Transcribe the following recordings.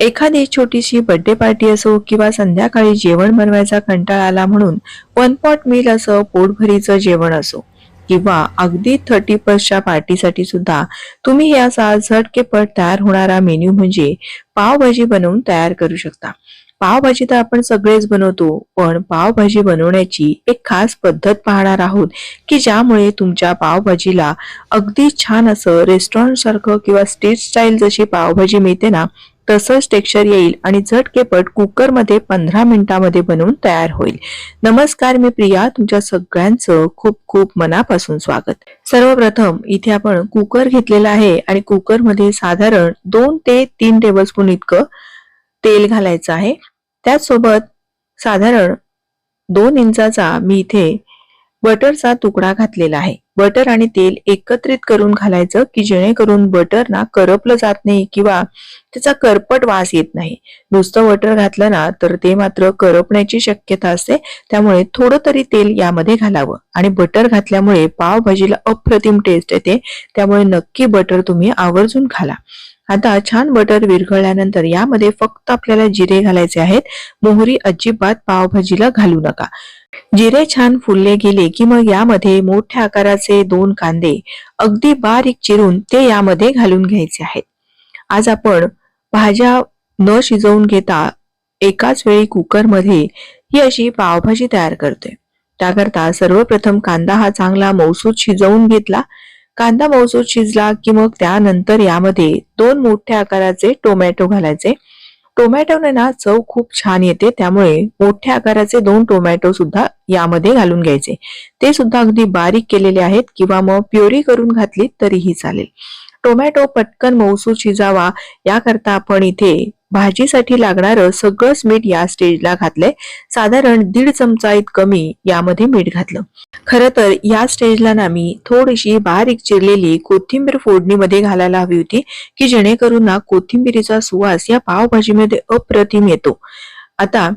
एखादी छोटीशी birthday party असो किंवा संध्याकाळी जेवण बनवायचा कंटाळा आला म्हणून वन पॉट मील असं पोटभरीचं जेवण असो किंवा अगदी थर्टी फर्स्टच्या पार्टीसाठी सुद्धा तुम्ही या असा झटकेपट तयार होणारा मेन्यू म्हणजे पावभाजी बनवून तयार करू शकता. पावभाजी तर आपण सगळेच बनवतो पण पावभाजी बनवण्याची एक खास पद्धत पाहणार आहोत की ज्यामुळे तुमच्या पावभाजीला अगदी छान असं रेस्टॉरंट सारखं किंवा स्टेट स्टाईल जशी पावभाजी मिळते ना तसंच टेक्स्चर येईल आणि झटकेपट कुकरमध्ये पंधरा मिनिटामध्ये बनवून तयार होईल. नमस्कार मी प्रिया तुमच्या सगळ्यांचं खूप खूप मनापासून स्वागत. सर्वप्रथम इथे आपण कुकर घेतलेला आहे आणि कुकरमध्ये साधारण दोन ते तीन टेबलस्पून इतकं तेल घालायचं आहे. त्याचसोबत साधारण दोन इंचाचा मी इथे बटरचा तुकडा घातलेला आहे. बटर आणि तेल एकत्रित करून घालायचं की जेणेकरून बटर ना करपलं जात नाही किंवा त्याचा करपट वास येत नाही. नुसतं बटर घातलं ना तर ते मात्र करपण्याची शक्यता असते. त्यामुळे थोडं तरी तेल यामध्ये घालावं. आणि बटर घातल्यामुळे पावभाजीला अप्रतिम टेस्ट येते. त्यामुळे नक्की बटर तुम्ही आवर्जून घाला. आता छान बटर विरघळल्यानंतर यामध्ये फक्त आपल्याला जिरे घालायचे आहेत. मोहरी अजिबात पावभाजीला घालू नका. जिरे छान फुलले गेले की मग यामध्ये मोठ्या आकाराचे दोन कांदे अगदी बारीक चिरून ते यामध्ये घालून घ्यायचे आहेत. आज आपण भाज्या न शिजवून घेता एकाच वेळी कुकरमध्ये ही अशी पावभाजी तयार करते त्याकरता सर्वप्रथम कांदा हा चांगला मौसूद शिजवून घेतला. कांदा मौसूद शिजला की मग त्यानंतर यामध्ये दोन मोठ्या आकाराचे टोमॅटो घालायचे. टोमॅटोने ना चव खूप छान येते त्यामुळे मोठ्या आकाराचे दोन टोमॅटो सुद्धा यामध्ये घालून घ्यायचे. ते सुद्धा अगदी बारीक केलेले आहेत किंवा मग प्युरी करून घातली तरीही चालेल. टोमॅटो पटकन मौसूद शिजावा याकरता आपण इथे भाजीसाठी लागणारं सगळंच मीठ या स्टेजला घातलंय. साधारण दीड चमचा इतकं मी यामध्ये मीठ घातलं. खर तर या स्टेजला ना मी थोडीशी बारीक चिरलेली कोथिंबीर फोडणीमध्ये घालायला हवी होती की जेणेकरून ना कोथिंबीरीचा सुवास या पावभाजीमध्ये अप्रतिम येतो. आता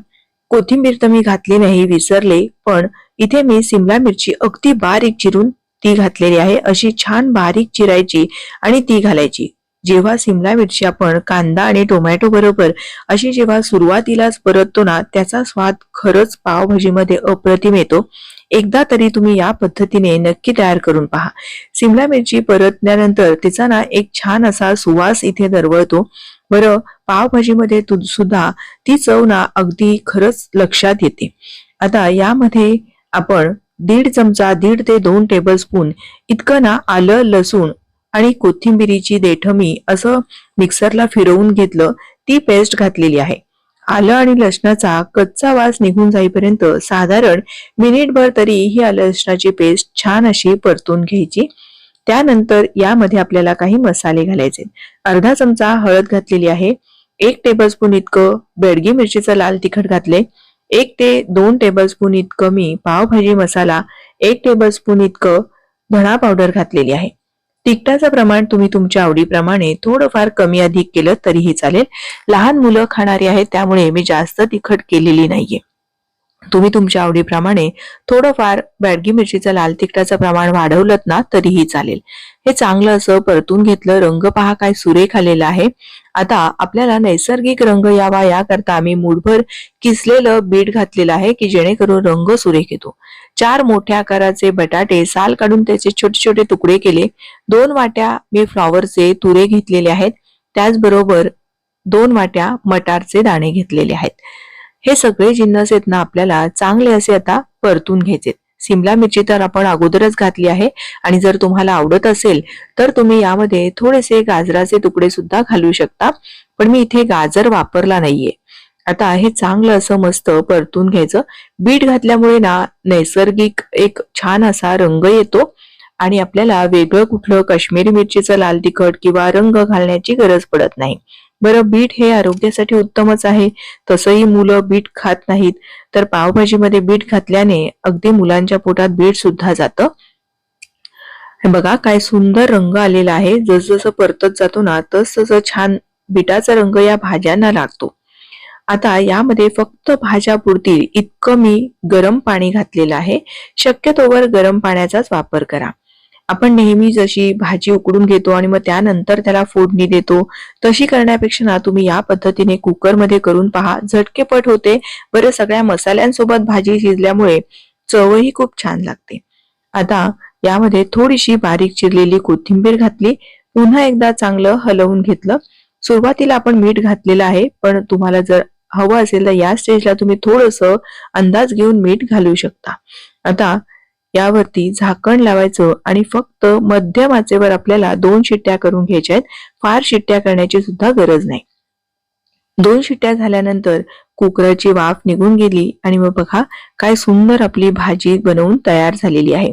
कोथिंबीर तर मी घातली नाही विसरले पण इथे मी सिमला मिरची अगदी बारीक चिरून ती घातलेली आहे. अशी छान बारीक चिरायची आणि ती घालायची. जेव्हा सिमला मिरची आपण कांदा आणि टोमॅटो बरोबर अशी जेव्हा सुरुवातीलाच परततो ना त्याचा स्वाद खरंच पावभाजीमध्ये अप्रतिम येतो. एकदा तरी तुम्ही या पद्धतीने नक्की तयार करून पहा. सिमला मिरची परतल्यानंतर तिचा ना एक छान असा सुवास इथे दरवळतो. बरं पावभाजीमध्ये सुद्धा ती चव ना अगदी खरंच लक्षात येते. आता यामध्ये आपण दीड चमचा दीड ते दोन टेबल स्पून इतकं ना आलं लसूण आणि कोथिंबिरीची देठमी असं मिक्सरला फिरवून घेतलं ती पेस्ट घातलेली आहे. आलं आणि लसणाचा कच्चा वास निघून जाईपर्यंत साधारण मिनिटभर तरी ही आलं लसणाची पेस्ट छान अशी परतून घ्यायची. त्यानंतर यामध्ये आपल्याला काही मसाले घालायचे अर्धा चमचा हळद घातलेली आहे. एक टेबलस्पून इतकं बेडगी मिरचीचं लाल तिखट घातले एक ते दोन टेबलस्पून इतकं मी पावभाजी मसाला एक टेबलस्पून इतकं धणा पावडर घातलेली आहे. तिखटाचं प्रमाण तुम्ही तुमच्या आवडीप्रमाणे थोडंफार कमी अधिक केलं तरीही चालेल. लहान मुलं खाणारी आहेत त्यामुळे मी जास्त तिखट केलेली नाहीये. तुम्ही तुमच्या आवडीप्रमाणे थोडंफार बॅडगी मिरचीचं लाल तिखटाचं प्रमाण वाढवलं ना तरीही चालेल. हे चांगलं असं परतून घेतलं रंग पहा काय सुरेख आलेला आहे. आता आपल्याला नैसर्गिक रंग यावा याकरता आम्ही मूठभर किसलेलं बीट घातलेलं आहे की जेणेकरून रंग सुरेख येतो. चार मोठ्या आकाराचे बटाटे साल काढून त्याचे छोटे छोटे तुकडे केले. दोन वाट्या मी फ्लॉवरचे तुरे घेतलेले आहेत. त्याचबरोबर दोन वाट्या मटारचे दाणे घेतलेले आहेत. हे सगळे जिन्नस आहेत ना आपल्याला चांगले असे आता परतून घ्यायचे सिमला मिरची तर आपण अगोदरच घातली आहे आणि जर तुम्हाला आवडत असेल तर तुम्ही यामध्ये थोडेसे गाजराचे तुकडे सुद्धा घालू शकता. पण मी इथे गाजर वापरला नाहीये. आता हे चांगलं असं मस्त परतून घ्यायचं. बीट घातल्यामुळे ना नैसर्गिक एक छान असा रंग येतो आणि आपल्याला वेगळं कुठलं काश्मीरी मिरचीचं लाल तिखट किंवा रंग घालण्याची गरज पडत नाही. बरं बीट हे आरोग्यासाठी उत्तमच आहे. तसंही मुलं बीट खात नाहीत. तर पावभाजीमध्ये बीट घातल्याने अगदी मुलांच्या पोटात बीट सुद्धा जातं. बघा काय सुंदर रंग आलेला आहे. जसजसं परतत जातो ना तस तसं छान बीटाचा रंग या भाज्यांना लागतो. आता यामध्ये फक्त भाज्या पुरतील इतकं मी गरम पाणी घातलेलं आहे. शक्यतोवर गरम पाण्याचाच वापर करा. आपण नेहमी जशी भाजी उकडून घेतो आणि मग त्यानंतर त्याला फोडणी देतो तशी करण्यापेक्षा ना तुम्ही या पद्धतीने कुकरमध्ये करून पहा. झटकेपट होते. बरं सगळ्या मसाल्यांसोबत भाजी शिजल्यामुळे चवही खूप छान लागते. आता यामध्ये थोडीशी बारीक चिरलेली कोथिंबीर घातली. पुन्हा एकदा चांगलं हलवून घेतलं. सुरुवातीला आपण मीठ घातलेलं आहे पण तुम्हाला जर हवं असेल तर या स्टेजला तुम्ही थोडस अंदाज घेऊन मीठ घालू शकता. आता यावरती झाकण लावायचं आणि फक्त मध्यम आचेवर आपल्याला दोन शिट्ट्या करून घ्यायच्या आहेत. फार शिट्ट्या करण्याची सुद्धा गरज नाही. दोन शिट्ट्या झाल्यानंतर कुकरची वाफ निघून गेली आणि मग बघा काय सुंदर आपली भाजी बनवून तयार झालेली आहे.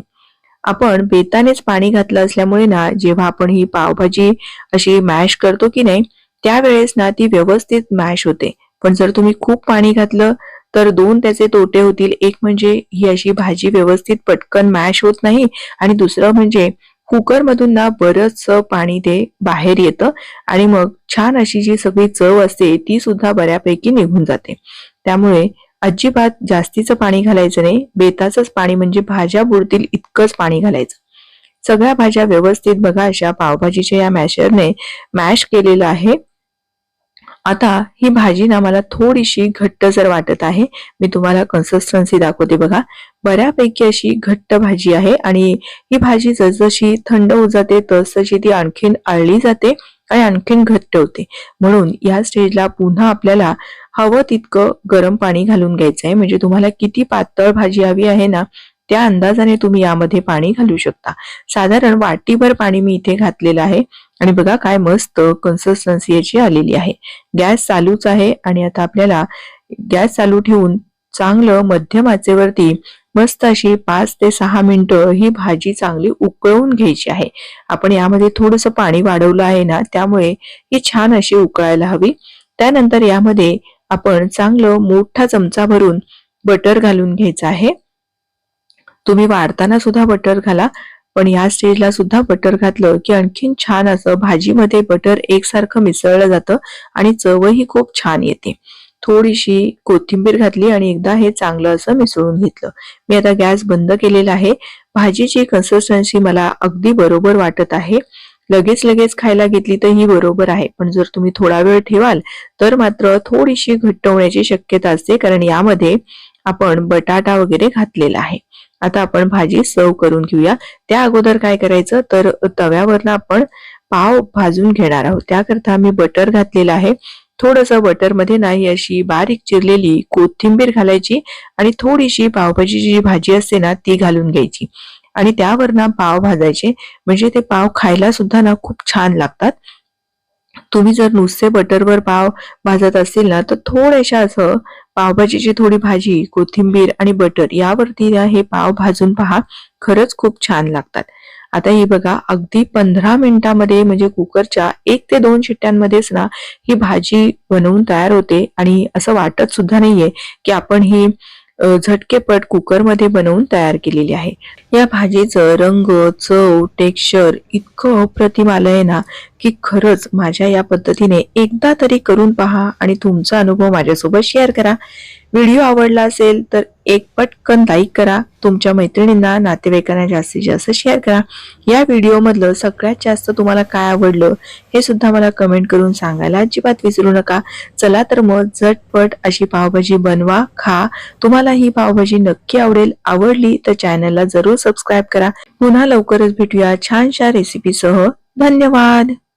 आपण बेतानेच पाणी घातलं असल्यामुळे ना जेव्हा आपण ही पावभाजी अशी मॅश करतो की नाही त्यावेळेस ना ती व्यवस्थित मॅश होते. पण जर तुम्ही खूप पाणी घातलं तर दोन त्याचे तोटे होतील. एक म्हणजे ही अशी भाजी व्यवस्थित पटकन मॅश होत नाही आणि दुसरं म्हणजे कुकरमधून ना बरंच पाणी ते बाहेर येतं आणि मग छान अशी जी सगळी चव असते ती सुद्धा बऱ्यापैकी निघून जाते. त्यामुळे अजिबात जास्तीचं पाणी घालायचं नाही. बेताचंच पाणी म्हणजे भाज्या बुडतील इतकंच पाणी घालायचं. सगळ्या भाज्या व्यवस्थित बघा अशा पावभाजीच्या या मॅशरने मॅश केलेलं आहे. आता ही भाजी ना मला थोडीशी घट्ट जर वाटत आहे मी तुम्हाला कन्सिस्टन्सी दाखवते बघा. बऱ्यापैकी अशी घट्ट भाजी आहे आणि ही भाजी जसजशी थंड होत जाते तसतशी ती आणखीन आळली जाते आणि आणखीन घट्ट होते. म्हणून या स्टेजला पुन्हा आपल्याला हवं तितकं गरम पाणी घालून घ्यायचं आहे. म्हणजे तुम्हाला किती पातळ भाजी हवी आहे ना त्या अंदाजाने तुम्ही यामध्ये पाणी घालू शकता. साधारण वाटीभर पाणी मी इथे घातलेलं आहे. आणि बघा काय मस्त कन्सिस्टन्सी याची आलेली आहे. गॅस चालूच आहे आणि आता आपल्याला गॅस चालू ठेवून चांगलं मध्यम आचेवरती मस्त अशी पाच ते सहा मिनिटं ही भाजी चांगली उकळून घ्यायची आहे. आपण यामध्ये थोडस पाणी वाढवलं आहे ना त्यामुळे ही छान अशी उकळायला हवी. त्यानंतर यामध्ये आपण चांगलं मोठा चमचा भरून बटर घालून घ्यायचं आहे. तुम्ही वाढताना सुद्धा बटर घाला. पण या स्टेजला सुद्धा बटर घातलं की आणखीन छान असं भाजीमध्ये बटर एकसारखं मिसळलं जातं आणि चवही खूप छान येते. थोडीशी कोथिंबीर घातली आणि एकदा हे चांगलं असं मिसळून घेतलं. मी आता गॅस बंद केलेला आहे. भाजीची कन्सिस्टन्सी मला अगदी बरोबर वाटत आहे. लगेच लगेच खायला घेतली तर ही बरोबर आहे. पण जर तुम्ही थोडा वेळ ठेवाल तर मात्र थोडीशी घट्ट होण्याची शक्यता असते कारण यामध्ये आपण बटाटा वगैरे घातलेला आहे. आता आपण भाजी सर्व करून घेऊया. त्या अगोदर काय करायचं? तर तव्यावरनं आपण पाव भाजून घेणार आहोत. त्याकरता मी बटर घातलेलं आहे. थोडस बटरमध्ये नाही अशी बारीक चिरलेली कोथिंबीर घालायची आणि थोडीशी पावभाजीची जी भाजी असते ना ती घालून घ्यायची. आणि त्यावर ना पाव भाजायचे. म्हणजे ते पाव खायला सुद्धा ना खूप छान लागतात. तुम्ही जर नुसते बटरवर पाव भाजत असेल ना तर थोड्याशा असं पावभाजीची थोडी भाजी कोथिंबीर आणि बटर यावरती हे पाव भाजून पहा. खरंच खूप छान लागतात. आता ही बघा अगदी पंधरा मिनिटांमध्ये म्हणजे कुकरच्या एक ते दोन शिट्ट्यांमध्येच ना ही भाजी बनवून तयार होते आणि असं वाटत सुद्धा नाहीये की आपण ही झटकेपट कुकरमध्ये बनवून तयार केलेली आहे. या भाजीचं रंग चव टेक्स्चर इतकं अप्रतिम आलंय ना की खरंच माझ्या या पद्धतीने एकदा तरी करून पहा आणि तुमचा अनुभव माझ्यासोबत शेअर करा. व्हिडिओ आवडला असेल तर एक पटकन लाईक करा. तुमच्या मैत्रिणींना नातेवाईकांना जास्तीत जास्त शेअर करा. या व्हिडिओमधलं सगळ्यात जास्त तुम्हाला काय आवडलं हे सुद्धा मला कमेंट करून सांगायला अजिबात विसरू नका. चला तर मग झटपट अशी पावभाजी बनवा खा. तुम्हाला ही पावभाजी नक्की आवडेल आवडली तर चॅनलला जरूर सबस्क्राईब करा. पुन्हा लवकरच भेटूया छानशा रेसिपीसह धन्यवाद!